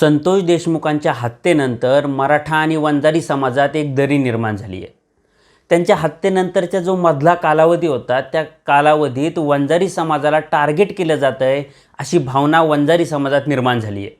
संतोष देशमुखांच्या हत्येनंतर मराठा आणि वंजारी समाजात एक दरी निर्माण झाली आहे. त्यांच्या हत्येनंतरचा जो मधला कालावधी होता त्या कालावधीत वंजारी समाजाला टार्गेट केलं जातं आहे अशी भावना वंजारी समाजात निर्माण झाली आहे.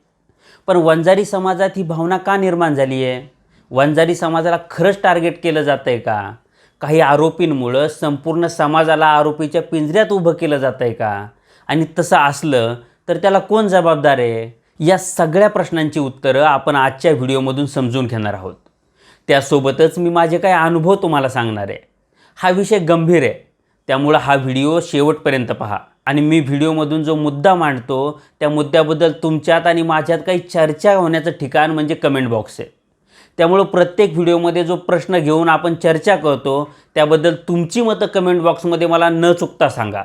पण वंजारी समाजात ही भावना का निर्माण झाली आहे? वंजारी समाजाला खरंच टार्गेट केलं जातं आहे का? काही आरोपींमुळं संपूर्ण समाजाला आरोपीच्या पिंजऱ्यात उभं केलं जातं आहे का? आणि तसं असलं तर त्याला कोण जबाबदार आहे? या सगळ्या प्रश्नांची उत्तरं आपण आजच्या व्हिडिओमधून समजून घेणार आहोत. त्यासोबतच मी माझे काय अनुभव तुम्हाला सांगणार आहे. हा विषय गंभीर आहे. त्यामुळं हा व्हिडिओ शेवटपर्यंत पहा आणि मी व्हिडिओमधून जो मुद्दा मांडतो त्या मुद्द्याबद्दल तुमच्यात आणि माझ्यात काही चर्चा होण्याचं ठिकाण म्हणजे कमेंट बॉक्स आहे. त्यामुळं प्रत्येक व्हिडिओमध्ये जो प्रश्न घेऊन आपण चर्चा करतो त्याबद्दल तुमची मतं कमेंट बॉक्समध्ये मला न चुकता सांगा.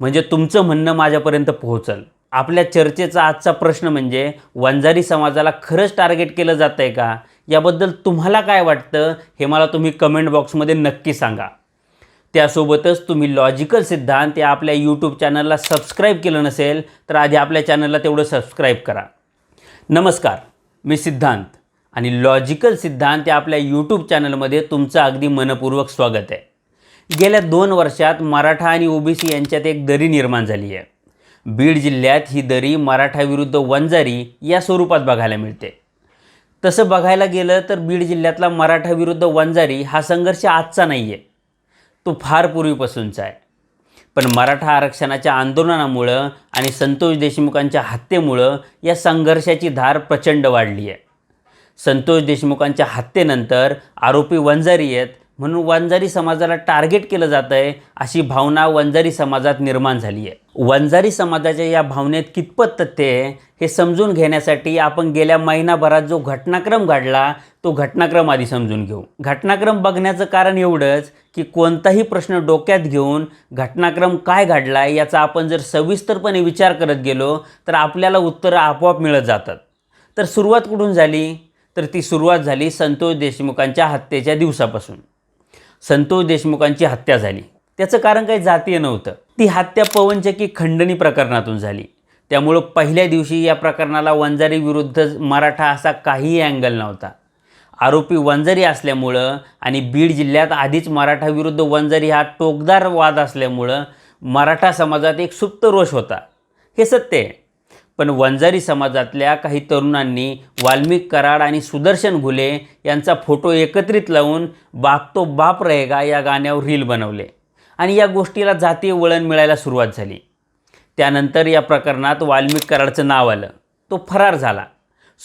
म्हणजे तुमचं म्हणणं माझ्यापर्यंत पोहोचल. आपल्या चर्चेचा आजचा प्रश्न म्हणजे वंजारी समाजाला खरंच टार्गेट केलं जातं आहे का? याबद्दल तुम्हाला काय वाटतं हे मला तुम्ही कमेंट बॉक्समध्ये नक्की सांगा. त्यासोबतच तुम्ही लॉजिकल सिद्धांत या आपल्या यूट्यूब चॅनलला सबस्क्राईब केलं नसेल तर आधी आपल्या चॅनलला तेवढं सबस्क्राईब करा. नमस्कार मी सिद्धांत आणि लॉजिकल सिद्धांत या आपल्या यूट्यूब चॅनलमध्ये तुमचं अगदी मनपूर्वक स्वागत आहे. गेल्या दोन वर्षात मराठा आणि ओबीसी यांच्यात एक दरी निर्माण झाली आहे. बीड जिल्ह्यात ही दरी मराठाविरुद्ध वंजारी या स्वरूपात बघायला मिळते. तसं बघायला गेलं तर बीड जिल्ह्यातला मराठाविरुद्ध वंजारी हा संघर्ष आजचा नाही आहे तो फार पूर्वीपासूनचा आहे. पण मराठा आरक्षणाच्या आंदोलनामुळं आणि संतोष देशमुखांच्या हत्येमुळं या संघर्षाची धार प्रचंड वाढली आहे संतोष देशमुखांच्या हत्येनंतर आरोपी वंजारी आहेत म्हणून वंजारी समाजाला टार्गेट केलं जातं आहे अशी भावना वंजारी समाजात निर्माण झाली आहे. वंजारी समाजाच्या या भावनेत कितपत तथ्य आहे हे समजून घेण्यासाठी आपण गेल्या महिनाभरात जो घटनाक्रम घडला तो घटनाक्रम आधी समजून घेऊ. घटनाक्रम बघण्याचं कारण एवढंच की कोणताही प्रश्न डोक्यात घेऊन घटनाक्रम काय घडला आहे याचा आपण जर सविस्तरपणे विचार करत गेलो तर आपल्याला उत्तरं आपोआप मिळत जातात. तर सुरुवात कुठून झाली? तर ती सुरुवात झाली संतोष देशमुखांच्या हत्येच्या दिवसापासून. संतोष देशमुखांची हत्या झाली. त्याचं कारण काही जातीय नव्हतं. ती हत्या पवनचक्की खंडणी प्रकरणातून झाली. त्यामुळं पहिल्या दिवशी या प्रकरणाला वंजारी विरुद्ध मराठा असा काहीही अँगल नव्हता. आरोपी वंजारी असल्यामुळं आणि बीड जिल्ह्यात आधीच मराठा विरुद्ध वंजारी हा टोकदार वाद असल्यामुळं मराठा समाजात एक सुप्त रोष होता. हे सत्य आहे. पण वंजारी समाजातल्या काही तरुणांनी वाल्मिक कराड आणि सुदर्शन घुले यांचा फोटो एकत्रित लावून बाप तो बाप रहेगा या गाण्यावर रील बनवले. आणि या गोष्टीला जातीय वळण मिळायला सुरुवात झाली. त्यानंतर या प्रकरणात वाल्मिक कराडचं नाव आलं. तो फरार झाला.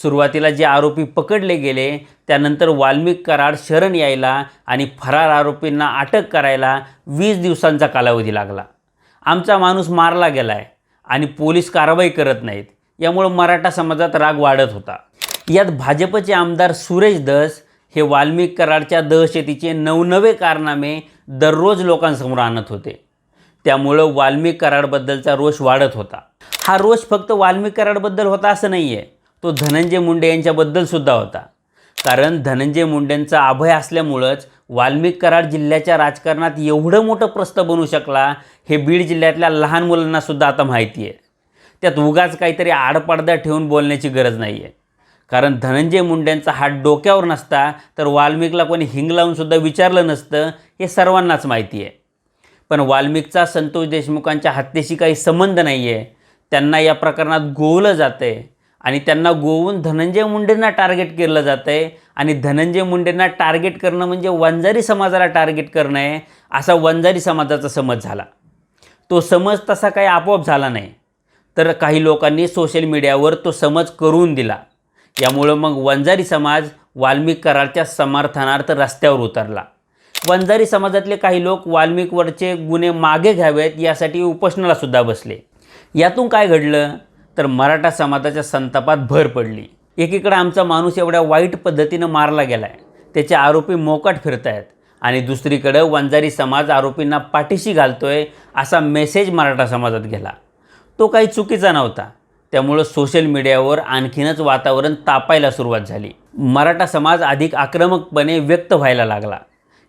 सुरुवातीला जे आरोपी पकडले गेले त्यानंतर वाल्मिक कराड शरण यायला आणि फरार आरोपींना अटक करायला वीस दिवसांचा कालावधी लागला. आमचा माणूस मारला गेला आहे आणि पोलीस कारवाई करत नाहीत. यामुळं मराठा समाजात राग वाढत होता. यात भाजपचे आमदार सुरेश दस हे वाल्मिक कराडच्या दहशतीचे नवनवे कारनामे दररोज लोकांसमोर आणत होते. त्यामुळं वाल्मिक कराडबद्दलचा रोष वाढत होता. हा रोष फक्त वाल्मिक कराडबद्दल होता असं नाही आहे तो धनंजय मुंडे यांच्याबद्दलसुद्धा होता. कारण धनंजय मुंडेंचा अभय असल्यामुळंच वाल्मिक कराड जिल्ह्याच्या राजकारणात एवढं मोठं प्रस्थ बनू शकला हे बीड जिल्ह्यातल्या लहान मुलांनासुद्धा आता माहिती आहे. त्यात उगाच काहीतरी आडपडदा ठेवून बोलण्याची गरज नाही आहे कारण धनंजय मुंडेंचा हात डोक्यावर नसता तर वाल्मिकला कोणी हिंग लावूनसुद्धा विचारलं नसतं हे सर्वांनाच माहिती आहे. पण वाल्मिकचा संतोष देशमुखांच्या हत्येशी काही संबंध नाही आहे त्यांना या प्रकरणात गोवलं जातं आहे आणि त्यांना गोवून धनंजय मुंडेंना टार्गेट केलं जातं आहे आणि धनंजय मुंडेंना टार्गेट करणं म्हणजे वंजारी समाजाला टार्गेट करणं आहे असा वंजारी समाजाचा समज झाला. तो समज तसा काही आपोआप झाला नाही. तर काही लोकांनी सोशल मीडियावर तो समज करून दिला. यामुळं मग वंजारी समाज वाल्मिक करारच्या समर्थनार्थ रस्त्यावर उतरला. वंजारी समाजातले काही लोक वाल्मिकवरचे गुन्हे मागे घ्यावेत यासाठी उपोषणालासुद्धा बसले. यातून काय घडलं? तर मराठा समाजाच्या संतापात भर पडली. एकीकडे आमचा माणूस एवढ्या वाईट पद्धतीनं मारला गेला आहे त्याचे आरोपी मोकाट फिरत आहेत आणि दुसरीकडं वंजारी समाज आरोपींना पाठीशी घालतोय असा मेसेज मराठा समाजात गेला. तो काही चुकीचा नव्हता. त्यामुळं सोशल मीडियावर आणखीनच वातावरण तापायला सुरुवात झाली. मराठा समाज अधिक आक्रमकपणे व्यक्त व्हायला लागला.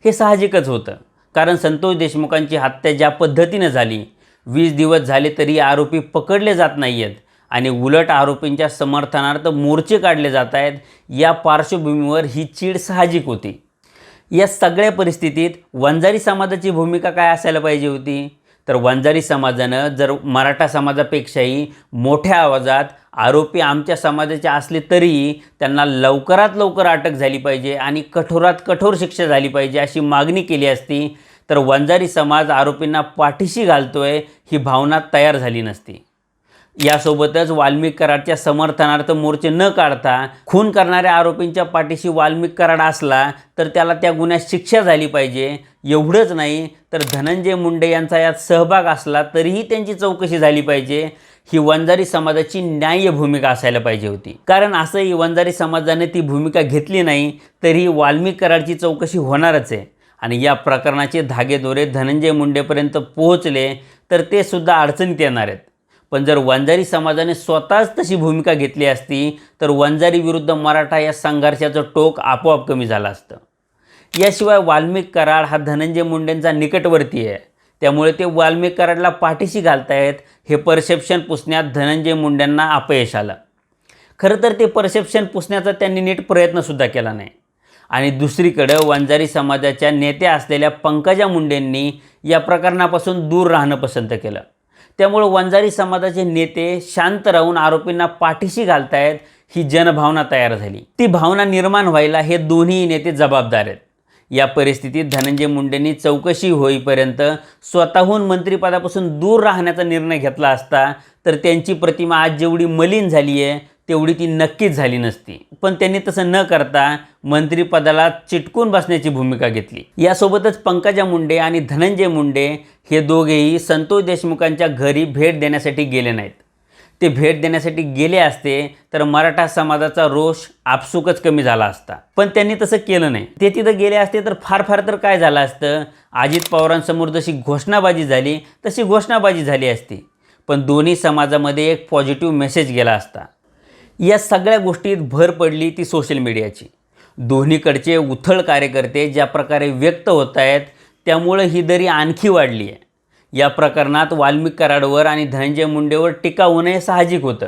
हे साहजिकच होतं कारण संतोष देशमुखांची हत्या ज्या पद्धतीनं झाली वीस दिवस झाले तरी आरोपी पकडले जात नाही आहेत आणि उलट आरोपींच्या समर्थनार्थ मोर्चे काढले जात आहेत. या पार्श्वभूमीवर ही चीड साहजिक होती. या सगळ्या परिस्थितीत वंजारी समाजाची भूमिका काय असायला पाहिजे होती? तर वंजारी समाजानं जर मराठा समाजापेक्षाही मोठ्या आवाजात आरोपी आमच्या समाजाचे असले तरीही त्यांना लवकरात लवकर अटक झाली पाहिजे आणि कठोरात कठोर शिक्षा झाली पाहिजे अशी मागणी केली असती तर वंजारी समाज आरोपींना पाठीशी घालतोय ही भावना तयार झाली नसती. यासोबतच वाल्मिक कराडच्या समर्थनार्थ मोर्चे न काढता खून करणाऱ्या आरोपींच्या पाठीशी वाल्मिक कराड असला तर त्याला त्या गुन्ह्यात शिक्षा झाली पाहिजे. एवढंच नाही तर धनंजय मुंडे यांचा यात सहभाग असला तरीही त्यांची चौकशी झाली पाहिजे. ही वंजारी समाजाची न्याय्य भूमिका असायला पाहिजे होती. कारण असंही वंजारी समाजाने ती भूमिका घेतली नाही तरी वाल्मिक कराडची चौकशी होणारच आहे. आणि या प्रकरणाचे धागेदोरे धनंजय मुंडेपर्यंत पोहोचले तर ते सुद्धा अडचणीत येणार आहेत. पण जर वंजारी समाजाने स्वतःच तशी भूमिका घेतली असती तर वंजारी विरुद्ध मराठा या संघर्षाचं टोक आपोआप कमी झालं असतं. याशिवाय वाल्मिक कराड हा धनंजय मुंडेंचा निकटवर्ती आहे. त्यामुळे ते वाल्मिक कराडला पाठीशी घालतायत हे परसेप्शन पुसण्यात धनंजय मुंडेंना अपयश आलं. खरं तर ते परसेप्शन पुसण्याचा त्यांनी नीट प्रयत्नसुद्धा केला नाही. आणि दुसरीकडं वंजारी समाजाच्या नेत्या असलेल्या पंकजा मुंडेंनी या प्रकरणापासून दूर राहणं पसंत केलं. त्यामुळं वंजारी समाजाचे नेते शांत राहून आरोपींना पाठीशी घालतायत ही जनभावना तयार झाली. ती भावना निर्माण व्हायला हे दोन्ही नेते जबाबदार आहेत. या परिस्थितीत धनंजय मुंडेंनी चौकशी होईपर्यंत स्वतःहून मंत्रिपदापासून दूर राहण्याचा निर्णय घेतला असता तर त्यांची प्रतिमा आज जेवढी मलिन झाली आहे तेवढी ती नक्कीच झाली नसती. पण त्यांनी तसं न करता मंत्रिपदाला चिटकून बसण्याची भूमिका घेतली. यासोबतच पंकजा मुंडे आणि धनंजय मुंडे हे दोघेही संतोष देशमुखांच्या घरी भेट देण्यासाठी गेले नाहीत. ते भेट देण्यासाठी गेले असते तर मराठा समाजाचा रोष आपसुकच कमी झाला असता. पण त्यांनी तसं केलं नाही. ते तिथं गेले असते तर फार फार तर काय झालं असतं? अजित पवारांसमोर जशी घोषणाबाजी झाली तशी घोषणाबाजी झाली असती. पण दोन्ही समाजामध्ये एक पॉझिटिव्ह मेसेज गेला असता. या सगळ्या गोष्टीत भर पडली ती सोशल मीडियाची दोन्हीकडचे उथळ कार्यकर्ते ज्या प्रकारे व्यक्त होत आहेत त्यामुळं ही दरी आणखी वाढली आहे. या प्रकरणात वाल्मिक कराडवर आणि धनंजय मुंडेवर टीका होणं हे साहजिक होतं.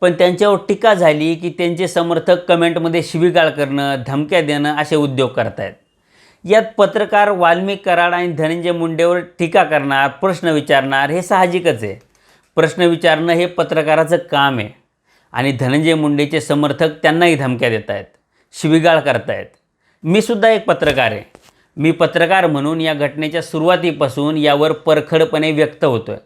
पण त्यांच्यावर टीका झाली की त्यांचे समर्थक कमेंटमध्ये शिवीगाळ करणं धमक्या देणं असे उद्योग करतायत. यात पत्रकार वाल्मिक कराड आणि धनंजय मुंडेवर टीका करणार प्रश्न विचारणार हे साहजिकच आहे. प्रश्न विचारणं हे पत्रकाराचं काम आहे. आणि धनंजय मुंडेचे समर्थक त्यांनाही धमक्या देत आहेत शिवीगाळ करतायत. मी सुद्धा एक पत्रकार आहे. मी पत्रकार म्हणून या घटनेच्या सुरुवातीपासून यावर परखडपणे व्यक्त होतो आहे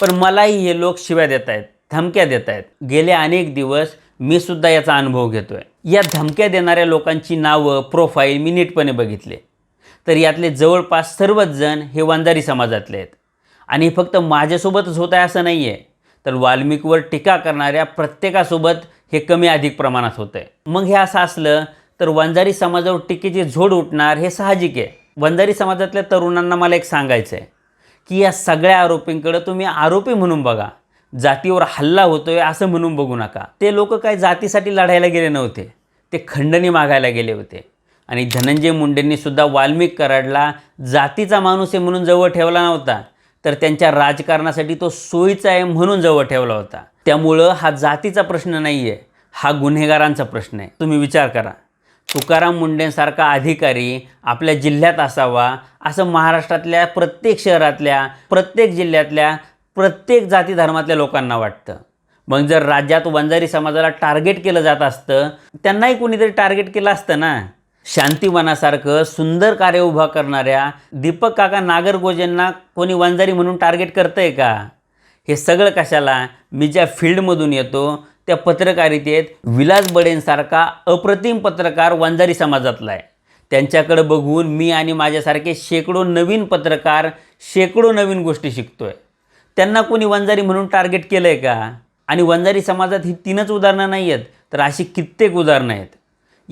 पण मलाही हे लोक शिव्या देत आहेत धमक्या देत आहेत गेले अनेक दिवस मी सुद्धा याचा अनुभव घेतो आहे या धमक्या देणाऱ्या लोकांची नावं प्रोफाईल मी नीटपणे बघितले. तर यातले जवळपास सर्वच जण हे वंजारी समाजातले आहेत. आणि फक्त माझ्यासोबतच होत आहे असं नाही आहे तर वाल्मिकवर टीका करणाऱ्या प्रत्येकासोबत हे कमी अधिक प्रमाणात होतं आहे मग हे असं असलं तर वंजारी समाजावर टीकेची झोड उठणार हे साहजिक आहे. वंजारी समाजातल्या तरुणांना मला एक सांगायचं आहे की या सगळ्या आरोपींकडं तुम्ही आरोपी म्हणून बघा. जातीवर हल्ला होतोय असं म्हणून बघू नका. ते लोक काय जातीसाठी लढायला गेले नव्हते. ते खंडणी मागायला गेले होते. आणि धनंजय मुंडेंनी सुद्धा वाल्मिक कराडला जातीचा माणूस आहे म्हणून जवळ ठेवला नव्हता. तर त्यांच्या राजकारणासाठी तो सोयीचा आहे म्हणून जवळ ठेवला होता. त्यामुळं हा जातीचा प्रश्न नाही आहे हा गुन्हेगारांचा प्रश्न आहे. तुम्ही विचार करा. तुकाराम मुंडेंसारखा अधिकारी आपल्या जिल्ह्यात असावा असं महाराष्ट्रातल्या प्रत्येक शहरातल्या प्रत्येक जिल्ह्यातल्या प्रत्येक जाती धर्मातल्या लोकांना वाटतं. मग जर राज्यात वंजारी समाजाला टार्गेट केलं जात असतं त्यांनाही कोणीतरी टार्गेट केलं असतं ना? शांतीवनासारखं सुंदर कार्य उभा करणाऱ्या दीपक काका नागरगोजेंना कोणी वंजारी म्हणून टार्गेट करतं आहे का? हे सगळं कशाला? मी ज्या फील्डमधून येतो त्या पत्रकारितेत विलास बडेंसारखा अप्रतिम पत्रकार वंजारी समाजातला आहे त्यांच्याकडं बघून मी आणि माझ्यासारखे शेकडो नवीन पत्रकार शेकडो नवीन गोष्टी शिकतो आहे त्यांना कोणी वंजारी म्हणून टार्गेट केलं आहे का? आणि वंजारी समाजात ही तीनच उदाहरणं नाही आहेत तर अशी कित्येक उदाहरणं आहेत.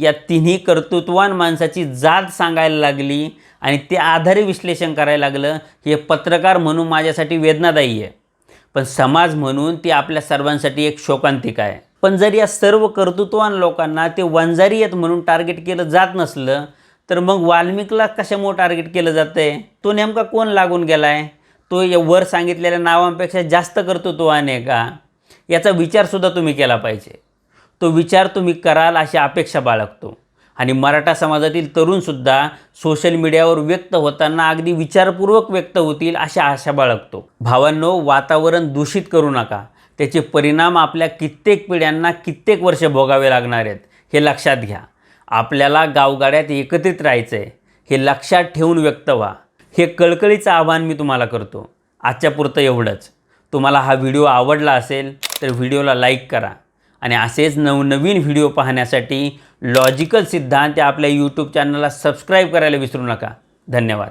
या तिन्ही कर्तृत्वान माणसाची जात सांगायला लागली आणि ते आधारे विश्लेषण करायला लागलं हे पत्रकार म्हणून माझ्यासाठी वेदनादायी आहे. पण समाज म्हणून ती आपल्या सर्वांसाठी एक शोकांतिका आहे. पण जर या सर्व कर्तृत्वान लोकांना ते वंजारी आहेत म्हणून टार्गेट केलं जात नसलं तर मग वाल्मिकला कशामुळे टार्गेट केलं जातं आहे तो नेमका कोण लागून गेला आहे तो या वर सांगितलेल्या नावांपेक्षा जास्त कर्तृत्वान आहे का? याचा विचारसुद्धा तुम्ही केला पाहिजे. तो विचार तुम्ही कराल अशी अपेक्षा बाळगतो. आणि मराठा समाजातील तरुणसुद्धा सोशल मीडियावर व्यक्त होताना अगदी विचारपूर्वक व्यक्त होतील अशा आशा बाळगतो. भावांनो वातावरण दूषित करू नका. त्याचे परिणाम आपल्या कित्येक पिढ्यांना कित्येक वर्ष भोगावे लागणार आहेत हे लक्षात घ्या. आपल्याला गावगाड्यात एकत्रित राहायचं आहे हे लक्षात ठेवून व्यक्त व्हा. हे कळकळीचं आवाहन मी तुम्हाला करतो. आजच्यापुरतं एवढंच. तुम्हाला हा व्हिडिओ आवडला असेल तर व्हिडिओला लाईक करा. आणि असेच नवनवीन व्हिडिओ पाहण्यासाठी लॉजिकल सिद्धांत या आपल्या यूट्यूब चॅनलला सबस्क्राईब करायला विसरू नका. धन्यवाद.